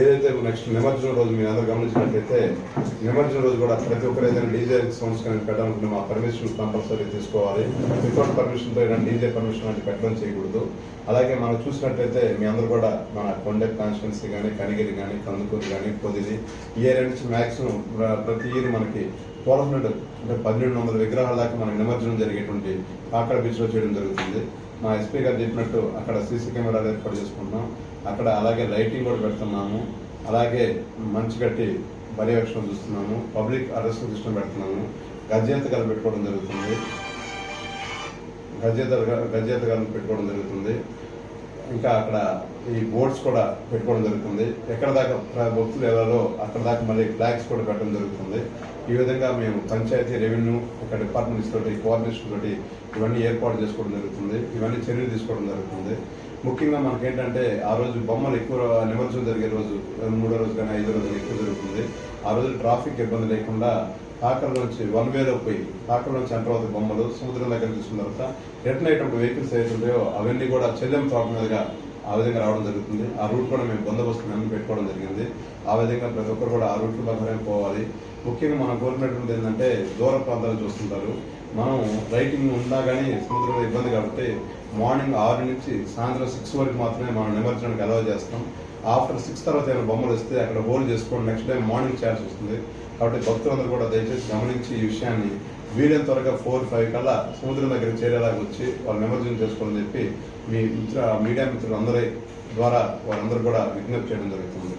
ఏదైతే నెక్స్ట్ నిమజ్జనం రోజు మీరు అందరూ గమనించినట్లయితే నిమజ్జనం రోజు కూడా ప్రతి ఒక్కరు ఏదైనా డీజే సౌండ్స్ కానీ పెట్టాలనుకుంటే మా పర్మిషన్ కంపల్సరీ తీసుకోవాలి. వితౌట్ పర్మిషన్తో ఏదైనా డీజే పర్మిషన్ అంటే పెట్టడం చేయకూడదు. అలాగే మనం చూసినట్లయితే మీ అందరూ కూడా మన కొండ కాన్స్టిట్యున్సీ కానీ కనిగిరి కానీ కందుకూరు కానీ పొదిలి ఈ ఏరియా నుంచి మ్యాక్సిమం ప్రతి ఇయర్ మనకి ట్వెల్వ్ హండ్రెడ్ అంటే పన్నెండు వందల విగ్రహాల దాకా మనం నిమజ్జనం జరిగేటువంటి కాకడ బీచ్లో చేయడం జరుగుతుంది. మా ఎస్పీ గారు చెప్పినట్టు అక్కడ సీసీ కెమెరాలు ఏర్పాటు చేసుకుంటున్నాం. అక్కడ అలాగే లైటింగ్ కూడా పెడుతున్నాము. అలాగే మంచి కట్టి పర్యవేక్షణ చూస్తున్నాము. పబ్లిక్ అరెస్ట్ సిస్టమ్ పెడుతున్నాము. గజేంతకాలు పెట్టుకోవడం జరుగుతుంది. గజేత గజేతకాలను పెట్టుకోవడం జరుగుతుంది. ఇంకా అక్కడ ఈ బోర్డ్స్ కూడా పెట్టుకోవడం జరుగుతుంది. ఎక్కడ దాకా భక్తులు వెళ్ళాలో అక్కడ దాకా మళ్ళీ ఫ్లాగ్స్ కూడా పెట్టడం జరుగుతుంది. ఈ విధంగా మేము పంచాయతీ రెవెన్యూ ఒక డిపార్ట్మెంట్స్ తోటి కోఆర్డినేషన్ తోటి ఇవన్నీ ఏర్పాటు చేసుకోవడం జరుగుతుంది. ఇవన్నీ చర్యలు తీసుకోవడం జరుగుతుంది. ముఖ్యంగా మనకేంటంటే ఆ రోజు బొమ్మలు ఎక్కువ నిమజ్జనం జరిగే రోజు మూడో రోజు కానీ ఐదో రోజు ఎక్కువ జరుగుతుంది. ఆ రోజు ట్రాఫిక్ ఇబ్బంది లేకుండా ఆకలి నుంచి వన్ వేలో పోయి ఆకలి నుంచి ఎంటర్ బొమ్మలు సముద్రం దగ్గర తీసుకున్న తర్వాత రిటర్న్ అయ్యేటప్పుడు వెహికల్స్ ఏవైతే ఉంటాయో అవన్నీ కూడా చెల్లెం తోట మీదుగా ఆ విధంగా రావడం జరుగుతుంది. ఆ రూట్ కూడా మేము బందోబస్తు మేము పెట్టుకోవడం జరిగింది. ఆ విధంగా ప్రతి ఒక్కరు కూడా ఆ రూట్లో ప్రకారం పోవాలి. ముఖ్యంగా మనం కోరుకునేటువంటి ఏంటంటే దూర ప్రాంతాలు చూస్తుంటారు. మనం రైటింగ్ ఉన్నా కానీ సముద్రంలో ఇబ్బంది కాబట్టి మార్నింగ్ ఆరు నుంచి సాయంత్రం సిక్స్ వరకు మాత్రమే మనం నిమజ్జనానికి అలౌ చేస్తాం. ఆఫ్టర్ సిక్స్ తర్వాత ఏమైనా బొమ్మలు వస్తే అక్కడ హోల్డ్ చేసుకొని నెక్స్ట్ టైం మార్నింగ్ ఛాన్స్ వస్తుంది. కాబట్టి భక్తులందరూ కూడా దయచేసి గమనించి ఈ విషయాన్ని వీలైన త్వరగా ఫోర్ ఫైవ్ కల్లా సముద్రం దగ్గర చేరేలాగా వచ్చి వాళ్ళు నిమజ్జనం చేసుకోవాలని చెప్పి మీ మిత్ర మీడియా మిత్రులందరి ద్వారా వారందరూ కూడా విజ్ఞప్తి చేయడం జరుగుతుంది.